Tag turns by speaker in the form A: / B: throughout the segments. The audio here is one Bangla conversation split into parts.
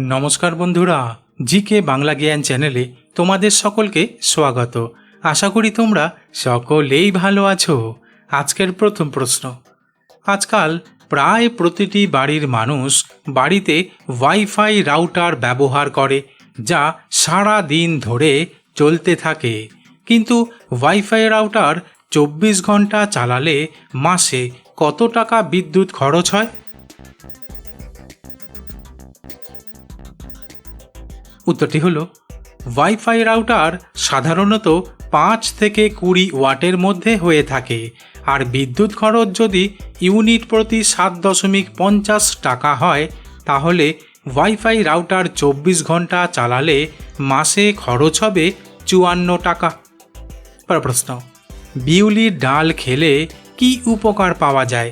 A: নমস্কার বন্ধুরা জি কে বাংলা জ্ঞান চ্যানেলে তোমাদের সকলকে স্বাগত। আশা করি তোমরা সকলেই ভালো আছো। আজকের প্রথম প্রশ্ন, আজকাল প্রায় প্রতিটি বাড়ির মানুষ বাড়িতে ওয়াইফাই রাউটার ব্যবহার করে, যা সারা দিন ধরে চলতে থাকে। কিন্তু ওয়াইফাই রাউটার চব্বিশ ঘণ্টা চালালে মাসে কত টাকা বিদ্যুৎ খরচ হয়? উত্তরটি হলো ওয়াইফাই রাউটার সাধারণত পাঁচ থেকে কুড়ি ওয়াটের মধ্যে হয়ে থাকে, আর বিদ্যুৎ খরচ যদি ইউনিট প্রতি সাত দশমিক পঞ্চাশ টাকা হয়, তাহলে ওয়াইফাই রাউটার চব্বিশ ঘণ্টা চালালে মাসে খরচ হবে চুয়ান্ন টাকা। পর প্রশ্ন, বিউলির ডাল খেলে কি উপকার পাওয়া যায়?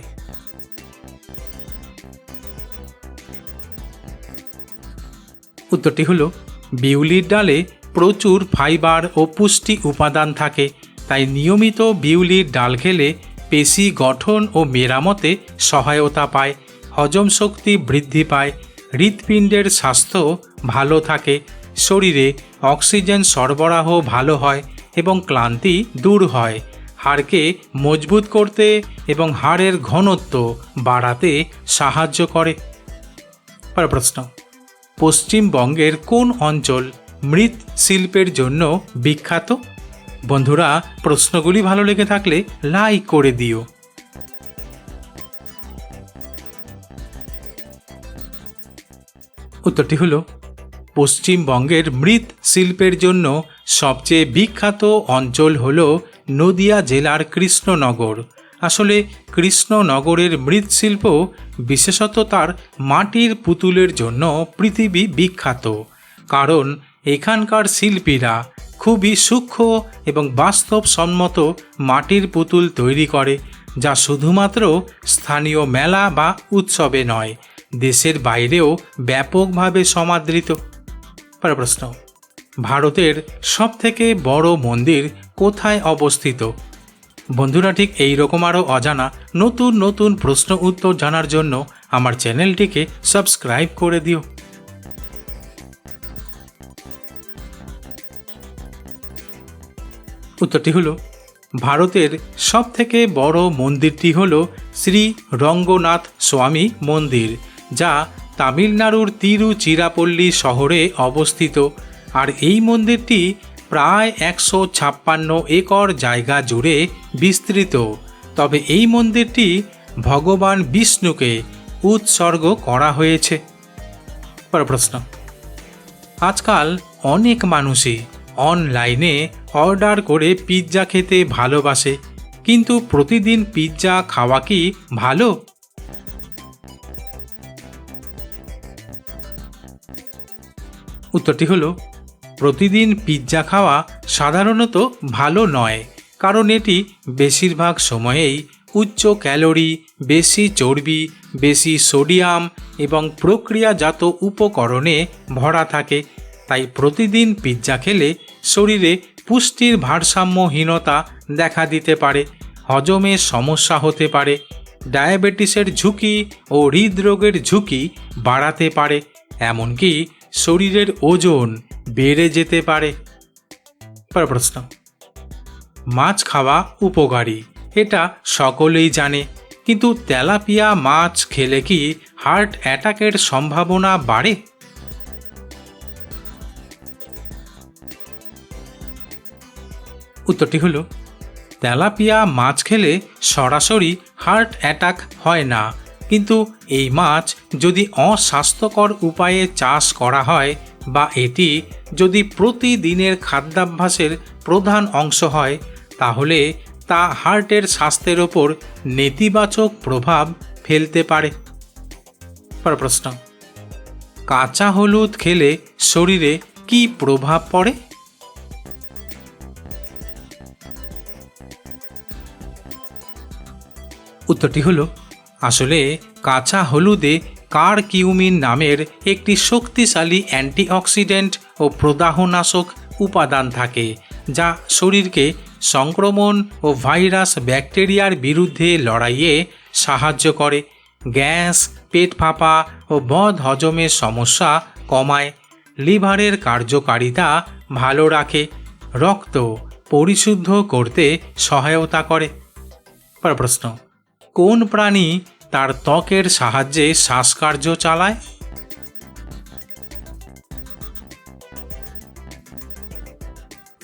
A: উত্তরটি হলো, বিউলির ডালে প্রচুর ফাইবার ও পুষ্টি উপাদান থাকে, তাই নিয়মিত বিউলির ডাল খেলে পেশি গঠন ও মেরামতে সহায়তা পায়, হজম শক্তি বৃদ্ধি পায়, হৃৎপিণ্ডের স্বাস্থ্য ভালো থাকে, শরীরে অক্সিজেন সরবরাহ ভালো হয় এবং ক্লান্তি দূর হয়, হাড়কে মজবুত করতে এবং হাড়ের ঘনত্ব বাড়াতে সাহায্য করে। পর প্রশ্ন। পশ্চিমবঙ্গের কোন অঞ্চল মৃৎ শিল্পের জন্য বিখ্যাত? বন্ধুরা, প্রশ্নগুলি ভালো লেগে থাকলে লাইক করে দিও। উত্তরটি হলো, পশ্চিমবঙ্গের মৃৎ শিল্পের জন্য সবচেয়ে বিখ্যাত অঞ্চল হল নদিয়া জেলার কৃষ্ণনগর। আসলে কৃষ্ণনগরের মৃৎশিল্প বিশেষত তার মাটির পুতুলের জন্য পৃথিবী বিখ্যাত। কারণ এখানকার শিল্পীরা খুবই সূক্ষ্ম এবং বাস্তবসম্মত মাটির পুতুল তৈরি করে, যা শুধুমাত্র স্থানীয় মেলা বা উৎসবে নয়, দেশের বাইরেও ব্যাপকভাবে সমাদৃত। প্রশ্ন, ভারতের সবথেকে বড় মন্দির কোথায় অবস্থিত? বন্ধুরা, ঠিক এই রকম আরও অজানা নতুন নতুন প্রশ্ন উত্তর জানার জন্য আমার চ্যানেলটিকে সাবস্ক্রাইব করে দিও। উত্তরটি হলো, ভারতের সবথেকে বড় মন্দিরটি হল শ্রী রঙ্গনাথ স্বামী মন্দির, যা তামিলনাড়ুর তিরুচিরাপল্লী শহরে অবস্থিত। আর এই মন্দিরটি প্রায় একশো ছাপ্পান্ন একর জায়গা জুড়ে বিস্তৃত। তবে এই মন্দিরটি ভগবান বিষ্ণুকে উৎসর্গ করা হয়েছে। পর প্রশ্ন আজকাল অনেক মানুষই অনলাইনে অর্ডার করে পিৎজা খেতে ভালোবাসে, কিন্তু প্রতিদিন পিৎজা খাওয়া কি ভালো? উত্তরটি হলো প্রতিদিন পিৎজা খাওয়া সাধারণত ভালো নয়, কারণ এটি বেশিরভাগ সময়েই উচ্চ ক্যালোরি, বেশি চর্বি, বেশি সোডিয়াম এবং প্রক্রিয়াজাত উপকরণে ভরা থাকে। তাই প্রতিদিন পিৎজা খেলে শরীরে পুষ্টির ভারসাম্যহীনতা দেখা দিতে পারে হজমের সমস্যা হতে পারে, ডায়াবেটিসের ঝুঁকি ও হৃদরোগের ঝুঁকি বাড়াতে পারে, এমনকি শরীরের ওজন বেড়ে যেতে পারে। পর প্রশ্ন। মাছ খাওয়া উপকারী? এটা সকলেই জানে। কিন্তু তেলাপিয়া মাছ খেলে কি হার্ট অ্যাটাকের সম্ভাবনা বাড়ে? উত্তরটি হলো, তেলাপিয়া মাছ খেলে সরাসরি হার্ট অ্যাটাক হয় না। কিন্তু এই মাছ যদি অস্বাস্থ্যকর উপায়ে চাষ করা হয় বা এটি যদি প্রতিদিনের খাদ্যাভ্যাসের প্রধান অংশ হয়, তাহলে তা হার্টের স্বাস্থ্যের ওপর নেতিবাচক প্রভাব ফেলতে পারে। প্রশ্ন, কাঁচা হলুদ খেলে শরীরে কি প্রভাব পড়ে? উত্তরটি হলো, আসলে কাঁচা হলুদে কার কিউমিন নামের একটি শক্তিশালী অ্যান্টিঅক্সিডেন্ট ও প্রদাহনাশক উপাদান থাকে, যা শরীরকে সংক্রমণ ও ভাইরাস ব্যাকটেরিয়ার বিরুদ্ধে লড়াইয়ে সাহায্য করে, গ্যাস, পেট ফাঁপা ও বদ হজমের সমস্যা কমায়, লিভারের কার্যকারিতা ভালো রাখে, রক্ত পরিশুদ্ধ করতে সহায়তা করে। প্রশ্ন, কোন প্রাণী তার ত্বকের সাহায্যে শ্বাসকার্য চালায়।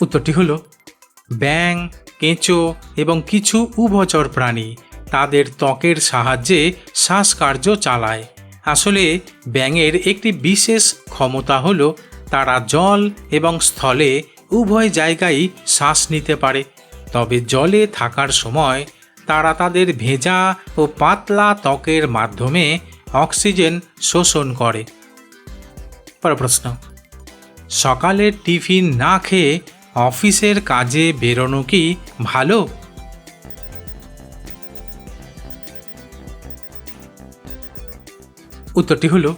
A: উত্তরটি হল ব্যাং কেঁচো এবং কিছু উভচর প্রাণী তাদের ত্বকের সাহায্যে শ্বাসকার্য চালায়। আসলে, ব্যাঙের একটি বিশেষ ক্ষমতা হল তারা জল এবং স্থলে উভয় জায়গায় শ্বাস নিতে পারে। তবে জলে থাকার সময় তারা তাদের ভেজা ও পাতলা ত্বকের মাধ্যমে অক্সিজেন শোষণ করে। পরের প্রশ্ন। সকালের টিফিন না খেয়ে অফিসের কাজে বেরোনো কি ভালো? উত্তরটি হলো,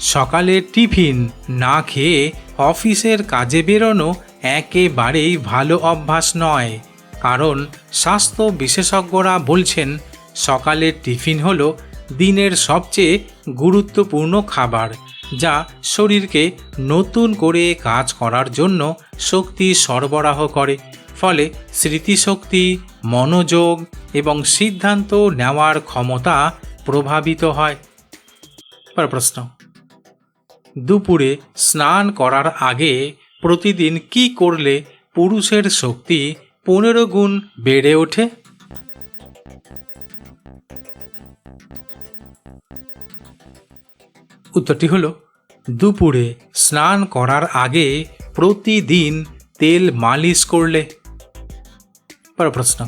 A: সকালে টিফিন না খেয়ে অফিসের কাজে বেরোনো একেবারেই ভালো অভ্যাস নয়। কারণ স্বাস্থ্য বিশেষজ্ঞরা বলছেন, সকালের টিফিন হল দিনের সবচেয়ে গুরুত্বপূর্ণ খাবার, যা শরীরকে নতুন করে কাজ করার জন্য শক্তি সরবরাহ করে। ফলে স্মৃতিশক্তি, মনোযোগ এবং সিদ্ধান্ত নেওয়ার ক্ষমতা প্রভাবিত হয়। প্রশ্ন। দুপুরে স্নান করার আগে প্রতিদিন কি করলে পুরুষের শক্তি পনেরো গুণ বেড়ে ওঠে। উত্তরটি হলো, দুপুরে স্নান করার আগে প্রতিদিন তেল মালিশ করলে। পরের প্রশ্ন,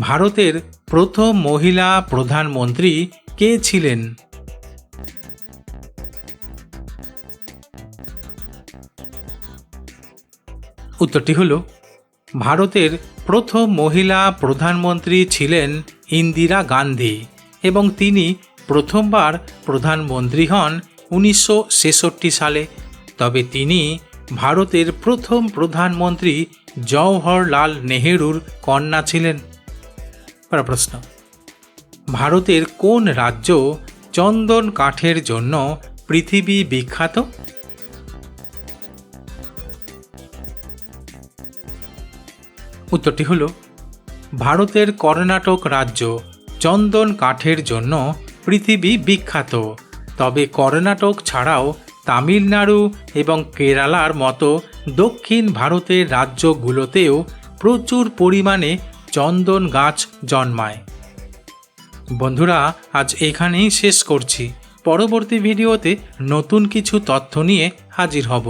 A: ভারতের প্রথম মহিলা প্রধানমন্ত্রী কে ছিলেন? উত্তরটি হল ভারতের প্রথম মহিলা প্রধানমন্ত্রী ছিলেন ইন্দিরা গান্ধী এবং তিনি প্রথমবার প্রধানমন্ত্রী হন উনিশশো ছেষট্টি সালে। তবে তিনি ভারতের প্রথম প্রধানমন্ত্রী জওহরলাল নেহেরুর কন্যা ছিলেন। প্রশ্ন। ভারতের কোন রাজ্য চন্দন কাঠের জন্য পৃথিবী বিখ্যাত? উত্তরটি হল, ভারতের কর্ণাটক রাজ্য চন্দন কাঠের জন্য পৃথিবী বিখ্যাত। তবে কর্ণাটক ছাড়াও তামিলনাড়ু এবং কেরালার মতো দক্ষিণ ভারতের রাজ্যগুলোতেও প্রচুর পরিমাণে চন্দন গাছ জন্মায়। বন্ধুরা, আজ এখানেই শেষ করছি। পরবর্তী ভিডিওতে নতুন কিছু তথ্য নিয়ে হাজির হব।